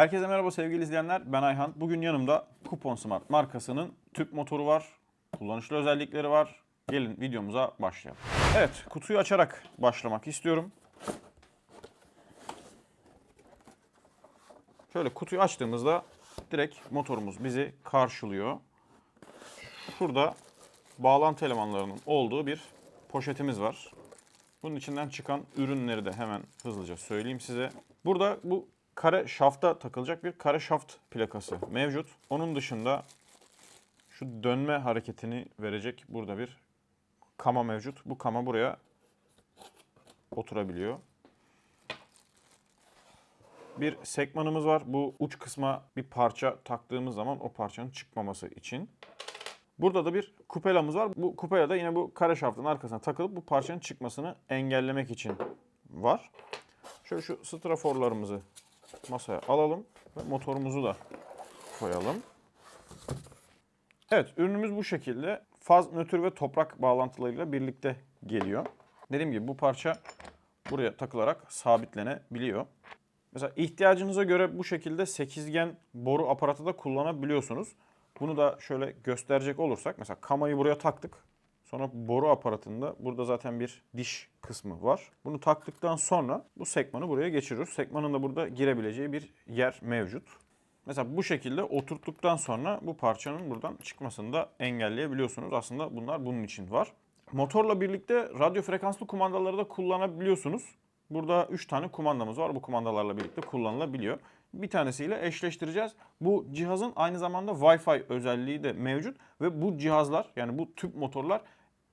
Herkese merhaba sevgili izleyenler. Ben Ayhan. Bugün yanımda Kupon Smart markasının tüp motoru var. Kullanışlı özellikleri var. Gelin videomuza başlayalım. Evet, kutuyu açarak başlamak istiyorum. Şöyle kutuyu açtığımızda direkt motorumuz bizi karşılıyor. Şurada bağlantı elemanlarının olduğu bir poşetimiz var. Bunun içinden çıkan ürünleri de hemen hızlıca söyleyeyim size. Burada bu kare şafta takılacak bir kare şaft plakası mevcut. Onun dışında şu dönme hareketini verecek burada bir kama mevcut. Bu kama buraya oturabiliyor. Bir sekmanımız var. Bu uç kısma bir parça taktığımız zaman o parçanın çıkmaması için. Burada da bir kupelamız var. Bu kupela da yine bu kare şaftın arkasına takılıp bu parçanın çıkmasını engellemek için var. Şöyle şu straforlarımızı masaya alalım ve motorumuzu da koyalım. Evet ürünümüz bu şekilde. Faz, nötr ve toprak bağlantılarıyla birlikte geliyor. Dediğim gibi bu parça buraya takılarak sabitlenebiliyor. Mesela ihtiyacınıza göre bu şekilde sekizgen boru aparatı da kullanabiliyorsunuz. Bunu da şöyle gösterecek olursak mesela kamayı buraya taktık. Sonra boru aparatında burada zaten bir diş kısmı var. Bunu taktıktan sonra bu sekmanı buraya geçiriyoruz. Sekmanın da burada girebileceği bir yer mevcut. Mesela bu şekilde oturttuktan sonra bu parçanın buradan çıkmasını da engelleyebiliyorsunuz. Aslında bunlar bunun için var. Motorla birlikte radyo frekanslı kumandaları da kullanabiliyorsunuz. Burada 3 tane kumandamız var. Bu kumandalarla birlikte kullanılabiliyor. Bir tanesiyle eşleştireceğiz. Bu cihazın aynı zamanda Wi-Fi özelliği de mevcut ve bu cihazlar yani bu tüp motorlar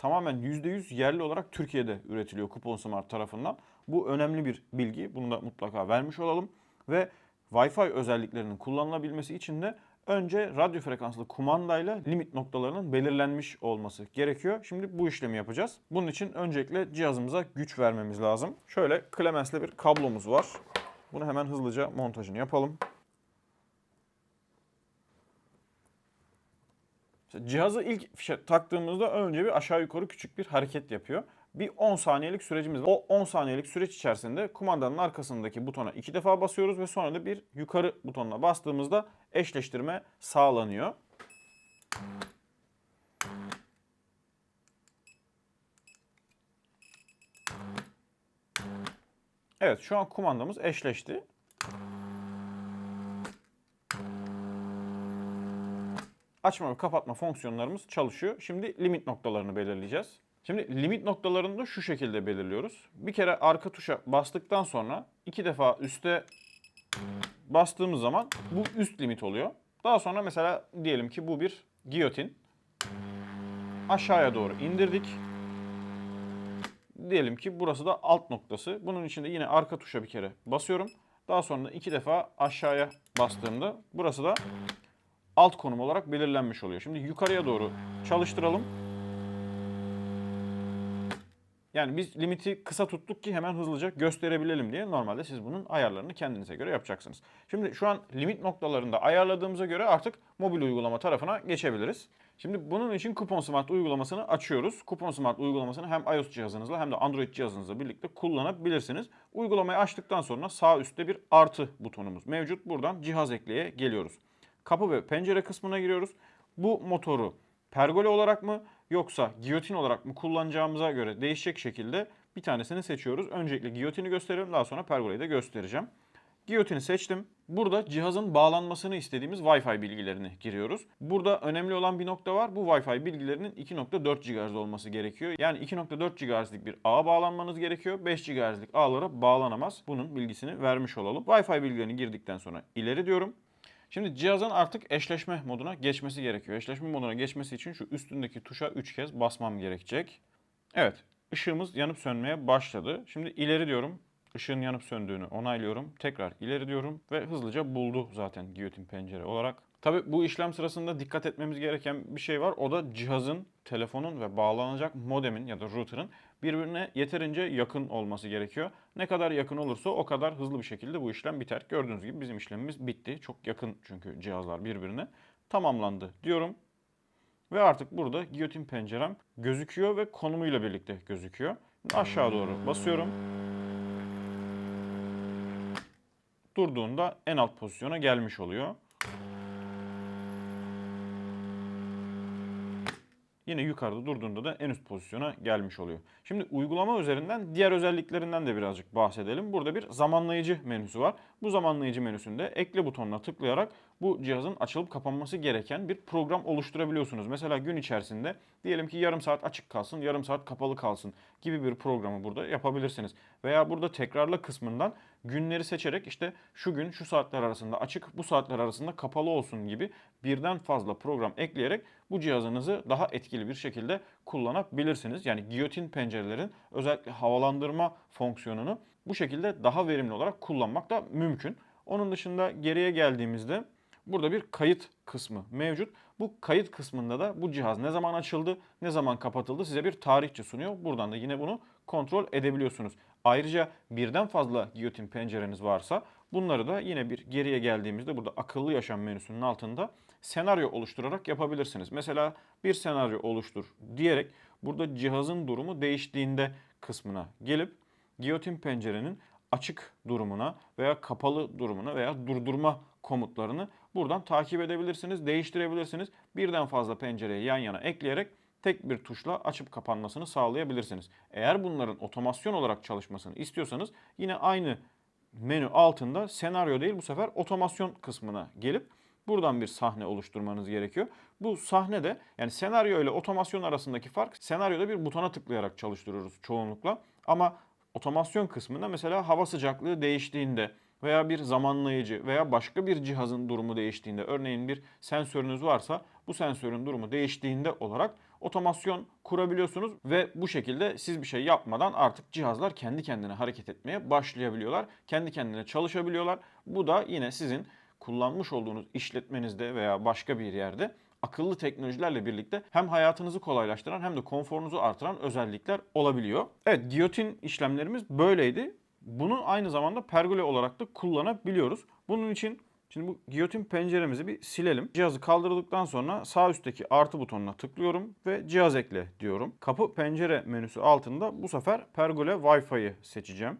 tamamen %100 yerli olarak Türkiye'de üretiliyor Kupon Smart tarafından. Bu önemli bir bilgi. Bunu da mutlaka vermiş olalım. Ve Wi-Fi özelliklerinin kullanılabilmesi için de önce radyo frekanslı kumandayla limit noktalarının belirlenmiş olması gerekiyor. Şimdi bu işlemi yapacağız. Bunun için öncelikle cihazımıza güç vermemiz lazım. Şöyle Clemens'le bir kablomuz var. Bunu hemen hızlıca montajını yapalım. İşte cihazı ilk fişe taktığımızda önce bir aşağı yukarı küçük bir hareket yapıyor. Bir 10 saniyelik sürecimiz var. O 10 saniyelik süreç içerisinde kumandanın arkasındaki butona iki defa basıyoruz ve sonra da bir yukarı butonuna bastığımızda eşleştirme sağlanıyor. Evet şu an kumandamız eşleşti. Açma ve kapatma fonksiyonlarımız çalışıyor. Şimdi limit noktalarını belirleyeceğiz. Şimdi limit noktalarını da şu şekilde belirliyoruz. Bir kere arka tuşa bastıktan sonra iki defa üste bastığımız zaman bu üst limit oluyor. Daha sonra mesela diyelim ki bu bir giyotin. Aşağıya doğru indirdik. Diyelim ki burası da alt noktası. Bunun için de yine arka tuşa bir kere basıyorum. Daha sonra da iki defa aşağıya bastığımda burası da alt konum olarak belirlenmiş oluyor. Şimdi yukarıya doğru çalıştıralım. Yani biz limiti kısa tuttuk ki hemen hızlıca gösterebilelim diye. Normalde siz bunun ayarlarını kendinize göre yapacaksınız. Şimdi şu an limit noktalarında ayarladığımıza göre artık mobil uygulama tarafına geçebiliriz. Şimdi bunun için Kupon Smart uygulamasını açıyoruz. Kupon Smart uygulamasını hem iOS cihazınızla hem de Android cihazınızla birlikte kullanabilirsiniz. Uygulamayı açtıktan sonra sağ üstte bir artı butonumuz mevcut. Buradan cihaz ekleye geliyoruz. Kapı ve pencere kısmına giriyoruz. Bu motoru pergole olarak mı yoksa giyotin olarak mı kullanacağımıza göre değişecek şekilde bir tanesini seçiyoruz. Öncelikle giyotini gösteriyorum daha sonra pergoleyi de göstereceğim. Giyotini seçtim. Burada cihazın bağlanmasını istediğimiz Wi-Fi bilgilerini giriyoruz. Burada önemli olan bir nokta var. Bu Wi-Fi bilgilerinin 2.4 GHz olması gerekiyor. Yani 2.4 GHz'lik bir ağa bağlanmanız gerekiyor. 5 GHz'lik ağlara bağlanamaz. Bunun bilgisini vermiş olalım. Wi-Fi bilgilerini girdikten sonra ileri diyorum. Şimdi cihazın artık eşleşme moduna geçmesi gerekiyor. Eşleşme moduna geçmesi için şu üstündeki tuşa 3 kez basmam gerekecek. Evet, ışığımız yanıp sönmeye başladı. Şimdi ileri diyorum. Işığın yanıp söndüğünü onaylıyorum. Tekrar ileri diyorum ve hızlıca buldu zaten giyotin pencere olarak. Tabi bu işlem sırasında dikkat etmemiz gereken bir şey var. O da cihazın, telefonun ve bağlanacak modemin ya da router'ın birbirine yeterince yakın olması gerekiyor. Ne kadar yakın olursa o kadar hızlı bir şekilde bu işlem biter. Gördüğünüz gibi bizim işlemimiz bitti. Çok yakın çünkü cihazlar birbirine. Tamamlandı diyorum. Ve artık burada giyotin pencerem gözüküyor ve konumuyla birlikte gözüküyor. Aşağı doğru basıyorum. durduğunda en alt pozisyona gelmiş oluyor. Yine yukarıda durduğunda da en üst pozisyona gelmiş oluyor. Şimdi uygulama üzerinden diğer özelliklerinden de birazcık bahsedelim. Burada bir zamanlayıcı menüsü var. Bu zamanlayıcı menüsünde ekle butonuna tıklayarak bu cihazın açılıp kapanması gereken bir program oluşturabiliyorsunuz. Mesela gün içerisinde diyelim ki yarım saat açık kalsın, yarım saat kapalı kalsın gibi bir programı burada yapabilirsiniz. Veya burada tekrarla kısmından günleri seçerek işte şu gün şu saatler arasında açık, bu saatler arasında kapalı olsun gibi birden fazla program ekleyerek bu cihazınızı daha etkili bir şekilde kullanabilirsiniz. Yani giyotin pencerelerin özellikle havalandırma fonksiyonunu bu şekilde daha verimli olarak kullanmak da mümkün. Onun dışında geriye geldiğimizde burada bir kayıt kısmı mevcut. Bu kayıt kısmında da bu cihaz ne zaman açıldı, ne zaman kapatıldı size bir tarihçe sunuyor. Buradan da yine bunu kontrol edebiliyorsunuz. Ayrıca birden fazla giyotin pencereniz varsa bunları da yine bir geriye geldiğimizde burada akıllı yaşam menüsünün altında senaryo oluşturarak yapabilirsiniz. Mesela bir senaryo oluştur diyerek burada cihazın durumu değiştiğinde kısmına gelip giyotin pencerenin açık durumuna veya kapalı durumuna veya durdurma komutlarını buradan takip edebilirsiniz, değiştirebilirsiniz. Birden fazla pencereyi yan yana ekleyerek tek bir tuşla açıp kapanmasını sağlayabilirsiniz. Eğer bunların otomasyon olarak çalışmasını istiyorsanız yine aynı menü altında senaryo değil bu sefer otomasyon kısmına gelip buradan bir sahne oluşturmanız gerekiyor. Bu sahne de yani senaryo ile otomasyon arasındaki fark senaryoda bir butona tıklayarak çalıştırıyoruz çoğunlukla. Ama otomasyon kısmında mesela hava sıcaklığı değiştiğinde veya bir zamanlayıcı veya başka bir cihazın durumu değiştiğinde örneğin bir sensörünüz varsa bu sensörün durumu değiştiğinde olarak otomasyon kurabiliyorsunuz ve bu şekilde siz bir şey yapmadan artık cihazlar kendi kendine hareket etmeye başlayabiliyorlar. Kendi kendine çalışabiliyorlar. Bu da yine sizin kullanmış olduğunuz işletmenizde veya başka bir yerde akıllı teknolojilerle birlikte hem hayatınızı kolaylaştıran hem de konforunuzu artıran özellikler olabiliyor. Evet, giyotin işlemlerimiz böyleydi. Bunu aynı zamanda pergole olarak da kullanabiliyoruz. Bunun için şimdi bu giyotin penceremizi bir silelim. Cihazı kaldırdıktan sonra sağ üstteki artı butonuna tıklıyorum ve cihaz ekle diyorum. Kapı pencere menüsü altında bu sefer pergole Wi-Fi'yi seçeceğim.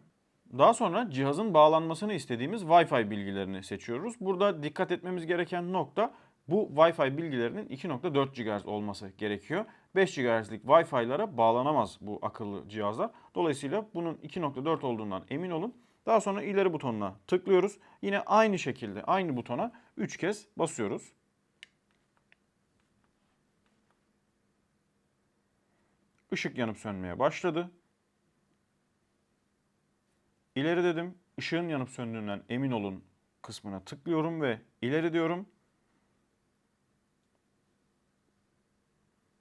Daha sonra cihazın bağlanmasını istediğimiz Wi-Fi bilgilerini seçiyoruz. Burada dikkat etmemiz gereken nokta bu Wi-Fi bilgilerinin 2.4 GHz olması gerekiyor. 5 GHz'lik Wi-Fi'lara bağlanamaz bu akıllı cihazlar. Dolayısıyla bunun 2.4 olduğundan emin olun. Daha sonra ileri butonuna tıklıyoruz. Yine aynı şekilde aynı butona 3 kez basıyoruz. Işık yanıp sönmeye başladı. İleri dedim. Işığın yanıp söndüğünden emin olun kısmına tıklıyorum ve ileri diyorum.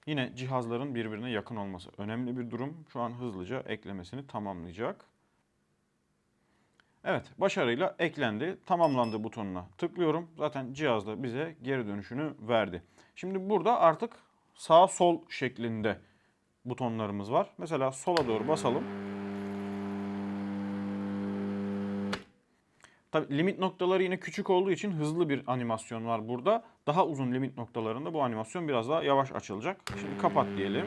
Yine cihazların birbirine yakın olması önemli bir durum. Şu an hızlıca eklemesini tamamlayacak. Evet, başarıyla eklendi. Tamamlandı butonuna tıklıyorum. Zaten cihazda bize geri dönüşünü verdi. Şimdi burada artık sağ sol şeklinde butonlarımız var. Mesela sola doğru basalım. Tabii limit noktaları yine küçük olduğu için hızlı bir animasyon var burada. Daha uzun limit noktalarında bu animasyon biraz daha yavaş açılacak. Şimdi kapat diyelim.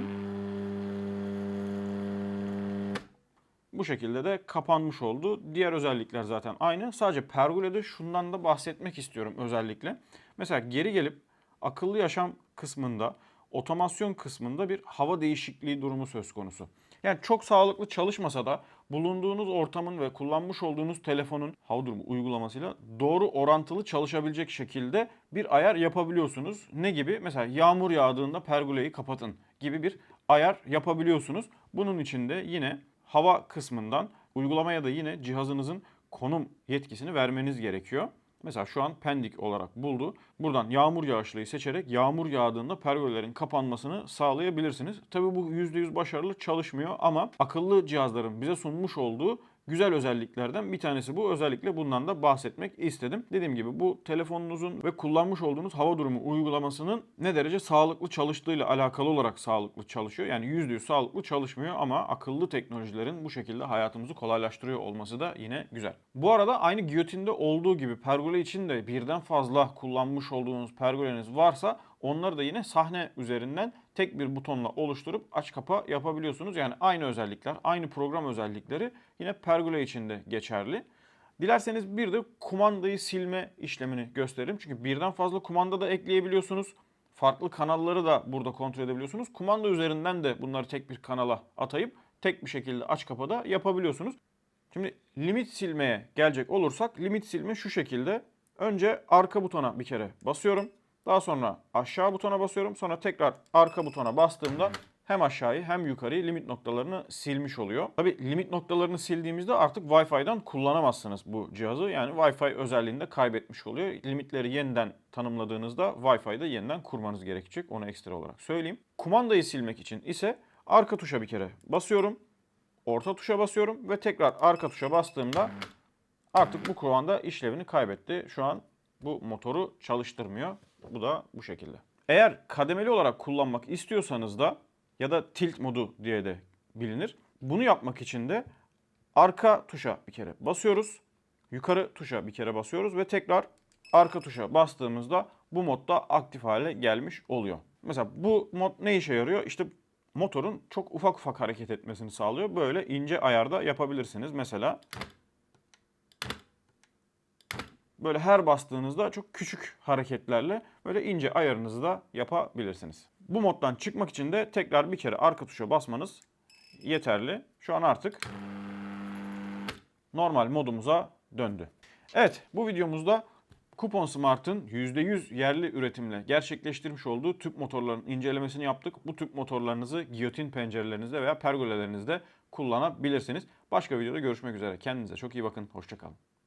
Bu şekilde de kapanmış oldu. Diğer özellikler zaten aynı. Sadece Pergole'de şundan da bahsetmek istiyorum özellikle. Mesela geri gelip akıllı yaşam kısmında, otomasyon kısmında bir hava değişikliği durumu söz konusu. Yani çok sağlıklı çalışmasa da bulunduğunuz ortamın ve kullanmış olduğunuz telefonun hava durumu uygulamasıyla doğru orantılı çalışabilecek şekilde bir ayar yapabiliyorsunuz. Ne gibi? Mesela yağmur yağdığında pergoleyi kapatın gibi bir ayar yapabiliyorsunuz. Bunun için de yine hava kısmından uygulamaya da yine cihazınızın konum yetkisini vermeniz gerekiyor. Mesela şu an Pendik olarak buldu. Buradan yağmur yağışlıyı seçerek yağmur yağdığında pergolelerin kapanmasını sağlayabilirsiniz. Tabi bu %100 başarılı çalışmıyor ama akıllı cihazların bize sunmuş olduğu güzel özelliklerden bir tanesi bu. Özellikle bundan da bahsetmek istedim. Dediğim gibi bu telefonunuzun ve kullanmış olduğunuz hava durumu uygulamasının ne derece sağlıklı çalıştığıyla alakalı olarak sağlıklı çalışıyor. Yani %100 sağlıklı çalışmıyor ama akıllı teknolojilerin bu şekilde hayatımızı kolaylaştırıyor olması da yine güzel. Bu arada aynı giyotinde olduğu gibi pergole için de birden fazla kullanmış olduğunuz pergoleniz varsa onları da yine sahne üzerinden tek bir butonla oluşturup aç kapa yapabiliyorsunuz. Yani aynı özellikler, aynı program özellikleri yine Pergola için de geçerli. Dilerseniz bir de kumandayı silme işlemini gösteririm. Çünkü birden fazla kumanda da ekleyebiliyorsunuz. Farklı kanalları da burada kontrol edebiliyorsunuz. Kumanda üzerinden de bunları tek bir kanala atayıp tek bir şekilde aç kapada yapabiliyorsunuz. Şimdi limit silmeye gelecek olursak limit silme şu şekilde. Önce arka butona bir kere basıyorum. Daha sonra aşağı butona basıyorum. Sonra tekrar arka butona bastığımda hem aşağıyı hem yukarıyı limit noktalarını silmiş oluyor. Tabi limit noktalarını sildiğimizde artık Wi-Fi'den kullanamazsınız bu cihazı. Yani Wi-Fi özelliğini de kaybetmiş oluyor. Limitleri yeniden tanımladığınızda Wi-Fi'de yeniden kurmanız gerekecek. Onu ekstra olarak söyleyeyim. Kumandayı silmek için ise arka tuşa bir kere basıyorum. Orta tuşa basıyorum ve tekrar arka tuşa bastığımda artık bu kumanda işlevini kaybetti. Şu an bu motoru çalıştırmıyor. Bu da bu şekilde. Eğer kademeli olarak kullanmak istiyorsanız da ya da tilt modu diye de bilinir. Bunu yapmak için de arka tuşa bir kere basıyoruz. Yukarı tuşa bir kere basıyoruz ve tekrar arka tuşa bastığımızda bu modda aktif hale gelmiş oluyor. Mesela bu mod ne işe yarıyor? İşte motorun çok ufak ufak hareket etmesini sağlıyor. Böyle ince ayarda yapabilirsiniz. Mesela böyle her bastığınızda çok küçük hareketlerle böyle ince ayarınızı da yapabilirsiniz. Bu moddan çıkmak için de tekrar bir kere arka tuşa basmanız yeterli. Şu an artık normal modumuza döndü. Evet bu videomuzda Kupon Smart'ın %100 yerli üretimle gerçekleştirmiş olduğu tüp motorlarının incelemesini yaptık. Bu tüp motorlarınızı giyotin pencerelerinizde veya pergolelerinizde kullanabilirsiniz. Başka videoda görüşmek üzere. Kendinize çok iyi bakın. Hoşçakalın.